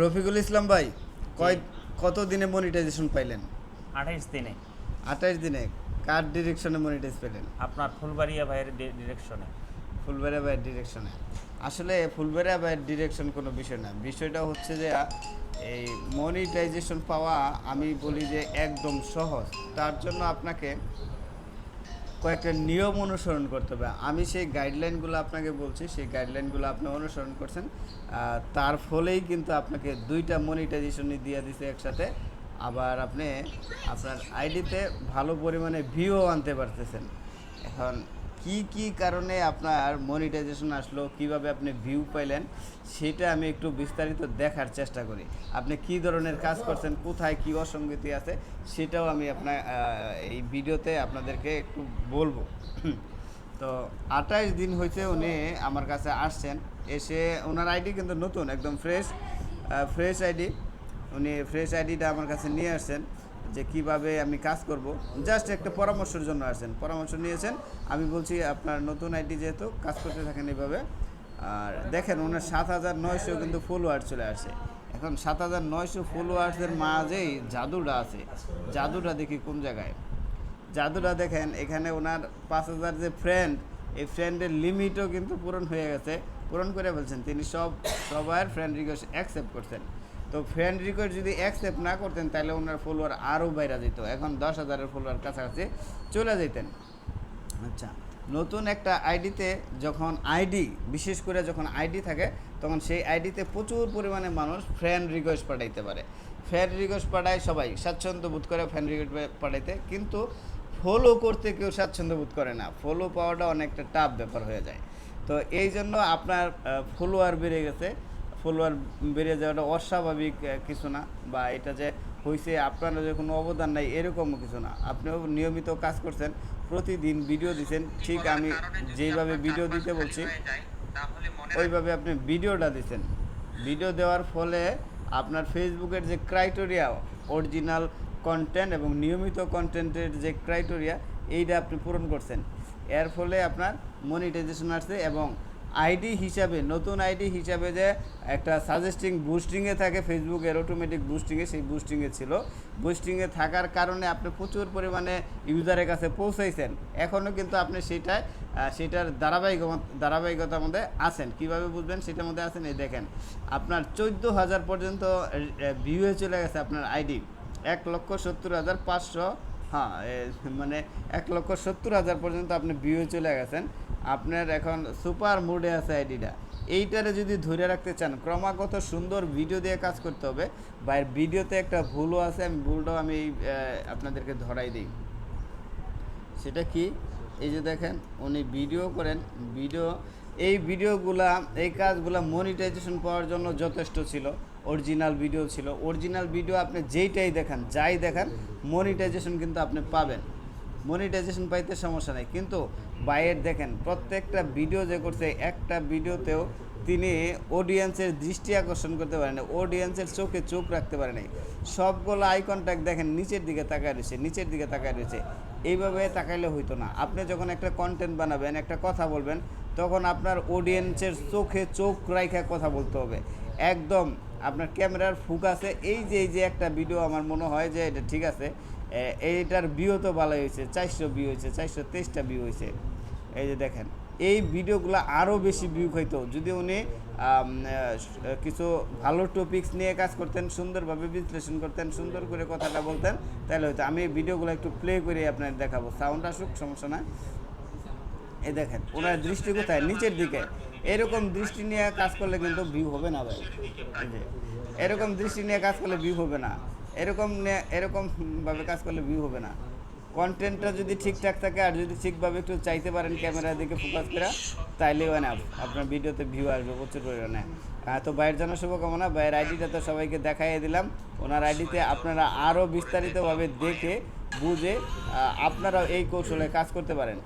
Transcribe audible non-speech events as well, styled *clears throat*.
রফিকুল ইসলাম ভাই কয় কত দিনে মনিটাইজেশন পাইলেন? আঠাইশ দিনে। আঠাইশ দিনে কার ডিরেকশনে মনিটাইজ পেলেন? আপনার ফুলবাড়িয়া ভাইয়ের ডিরেকশনে ফুলবেড়া ভাইয়ের ডিরেকশনে আসলে ফুলবেড়া ভাইয়ের ডিরেকশন কোনো বিষয় না। বিষয়টা হচ্ছে যে এই মনিটাইজেশন পাওয়া আমি বলি যে একদম সহজ। তার জন্য আপনাকে কয়েকটা নিয়ম অনুসরণ করতে হবে। আমি সেই গাইডলাইনগুলো আপনাকে বলছি, সেই গাইডলাইনগুলো আপনি অনুসরণ করছেন তার ফলেই কিন্তু আপনাকে দুইটা মনিটাইজেশনই দিয়ে দিছে একসাথে। আবার আপনি আপনার আইডিতে ভালো পরিমাণে ভিউ আনতে পারতেছেন। এখন কি কি কারণে আপনার মনিটাইজেশন আসলো, কীভাবে আপনি ভিউ পাইলেন, সেটা আমি একটু বিস্তারিত দেখার চেষ্টা করি। আপনি কি ধরনের কাজ করছেন, কোথায় কী অসঙ্গতি আছে, সেটাও আমি আপনার এই ভিডিওতে আপনাদেরকে একটু বলব। *clears throat* তো আঠাইশ দিন হয়েছে উনি আমার কাছে আসছেন, এসে ওনার আইডি কিন্তু নতুন, একদম ফ্রেশ ফ্রেশ আইডি। উনি ফ্রেশ আইডিটা আমার কাছে নিয়ে আসছেন। যে কীভাবে আমি কাজ করব। জাস্ট একটা পরামর্শের জন্য আসছেন পরামর্শ নিয়েছেন। আমি বলছি, আপনার নতুন আইডি যেহেতু কাজ করতে থাকেন এইভাবে, আর দেখেন ওনার সাত হাজার নয়শো কিন্তু ফলোয়ার চলে আসছে। এখন সাত হাজার নয়শো ফলোয়ার্সের মাঝেই জাদুটা আছে। জাদুটা দেখি কোন জায়গায়। জাদুটা দেখেন, এখানে ওনার পাঁচ হাজার যে ফ্রেন্ড এই ফ্রেন্ডের লিমিটও কিন্তু পূরণ হয়ে গেছে। পূরণ করে ফেলছেন তিনি সব সবার ফ্রেন্ড রিকোয়েস্ট অ্যাকসেপ্ট করছেন। তো ফ্রেন্ড রিকোয়েস্ট যদি অ্যাকসেপ্ট না করতেন, তাহলে ওনার ফলোয়ার আরও বাইরে যেত। এখন দশ হাজারের ফলোয়ার কাছাকাছি চলে যেতেন আচ্ছা নতুন একটা আইডিতে যখন আইডি, বিশেষ করে যখন আইডি থাকে, তখন সেই আইডিতে প্রচুর পরিমাণে মানুষ ফ্রেন্ড রিকোয়েস্ট পাঠাইতে পারে। ফ্রেন্ড রিকোয়েস্ট পাঠায় সবাই, স্বাচ্ছন্দ্য বোধ করে ফ্রেন্ড রিকোয়েস্ট পাঠাইতে। কিন্তু ফলো করতে কেউ স্বাচ্ছন্দ্য বোধ করে না। ফলো পাওয়াটা অনেকটা টাফ ব্যাপার হয়ে যায়। তো এই জন্য আপনার ফলোয়ার বেড়ে গেছে। ফলোয়ার বেড়ে যাওয়াটা অস্বাভাবিক কিছু না। বা এটা যে হয়েছে আপনার যে কোনো অবদান নাই এরকমও কিছু না। আপনিও নিয়মিত কাজ করছেন প্রতিদিন ভিডিও দিচ্ছেন ঠিক আমি যেইভাবে ভিডিও দিতে বলছি ওইভাবে আপনি ভিডিওটা দিচ্ছেন ভিডিও দেওয়ার ফলে আপনার ফেসবুকের যে ক্রাইটেরিয়া অরিজিনাল কন্টেন্ট এবং নিয়মিত কন্টেন্টের যে ক্রাইটেরিয়া এইটা আপনি পূরণ করছেন। এর ফলে আপনার মনিটাইজেশন আসছে এবং আইডি হিসাবে, নতুন আইডি হিসাবে যে একটা সাজেস্টিং বুস্টিংয়ে থাকে ফেসবুকের অটোমেটিক বুস্টিংয়ে সেই বুস্টিংয়ে ছিল। বুস্টিংয়ে থাকার কারণে আপনি প্রচুর পরিমাণে ইউজারের কাছে পৌঁছাইছেন। এখনও কিন্তু আপনি সেটায় সেটার ধারাবাহিক ধারাবাহিকতার মধ্যে আছেন। কীভাবে বুঝবেন? সেটার মধ্যে আছেন, এই দেখেন। আপনার চোদ্দ হাজার পর্যন্ত ভিউয়ে চলে গেছে আপনার আইডি। এক লক্ষ সত্তর হাজার পাঁচশো হ্যাঁ মানে এক লক্ষ সত্তর হাজার পর্যন্ত আপনি ভিউয়ে চলে গেছেন। আপনার এখন সুপার মুডে আছে আইডিটা। এইটারে যদি ধরে রাখতে চান, ক্রমাগত সুন্দর ভিডিও দিয়ে কাজ করতে হবে। বা ভিডিওতে একটা ভুলও আছে, আমি ভুলটাও আমি আপনাদেরকে ধরাই দিই। সেটা কি? এই যে দেখেন, উনি ভিডিও করেন, ভিডিও, এই ভিডিওগুলা, এই কাজগুলা মনিটাইজেশন পাওয়ার জন্য যথেষ্ট ছিল, অরিজিনাল ভিডিও ছিল। অরিজিনাল ভিডিও আপনি যেইটাই দেখান, যাই দেখান, মনিটাইজেশন কিন্তু আপনি পাবেন। মনিটাইজেশন পাইতে সমস্যা নেই। কিন্তু বাইরের দেখেন, প্রত্যেকটা ভিডিও যে করছে, একটা ভিডিওতেও তিনি অডিয়েন্সের দৃষ্টি আকর্ষণ করতে পারেন অডিয়েন্সের চোখে চোখ রাখতে পারে নাই। সবগুলো আই কন্ট্যাক্ট দেখেন, নিচের দিকে তাকায় রয়েছে, নিচের দিকে তাকায় রয়েছে। এইভাবে তাকাইলে হইতো না। আপনি যখন একটা কন্টেন্ট বানাবেন, একটা কথা বলবেন, তখন আপনার অডিয়েন্সের চোখে চোখ রাইখা কথা বলতে হবে। একদম আপনার ক্যামেরার ফোকাসে এই যে এই যে একটা ভিডিও আমার মনে হয় যে এটা ঠিক আছে। এইটার ভিউ তো ভালো হয়েছে, চারশো ভিউ হয়েছে, চারশো তেইশটা ভিউ হয়েছে। এই যে দেখেন, এই ভিডিওগুলো আরও বেশি ভিউ হইতো যদি উনি কিছু ভালো টপিকস নিয়ে কাজ করতেন, সুন্দরভাবে বিশ্লেষণ করতেন, সুন্দর করে কথাটা বলতেন, তাহলে হয়তো আমি ভিডিওগুলো একটু প্লে করে আপনার দেখাবো। সাউন্ড আসুক, সমস্যা না এই দেখেন, ওনার দৃষ্টি কোথায়? নিচের দিকে। এরকম দৃষ্টি নিয়ে কাজ করলে কিন্তু ভিউ হবে না ভাই। এরকম দৃষ্টি নিয়ে কাজ করলে ভিউ হবে না। এরকম নিয়ে- এরকম ভাবে কাজ করলে ভিউ হবে না। কন্টেন্টটা যদি ঠিকঠাক থাকে আর যদি ঠিকভাবে একটু চাইতে পারেন ক্যামেরার দিকে ফোকাস করে তাইলে হয় না। আপনার ভিডিওতে ভিউ আসবে প্রচুর পরিমাণে। তো বাইরের জন্য শুভকামনা। বাইরের আইডিটা তো সবাইকে দেখাইয়ে দিলাম। ওনার আইডিতে আপনারা আরও বিস্তারিতভাবে দেখে বুঝে আহ, আপনারাও এই কৌশলে কাজ করতে পারেন।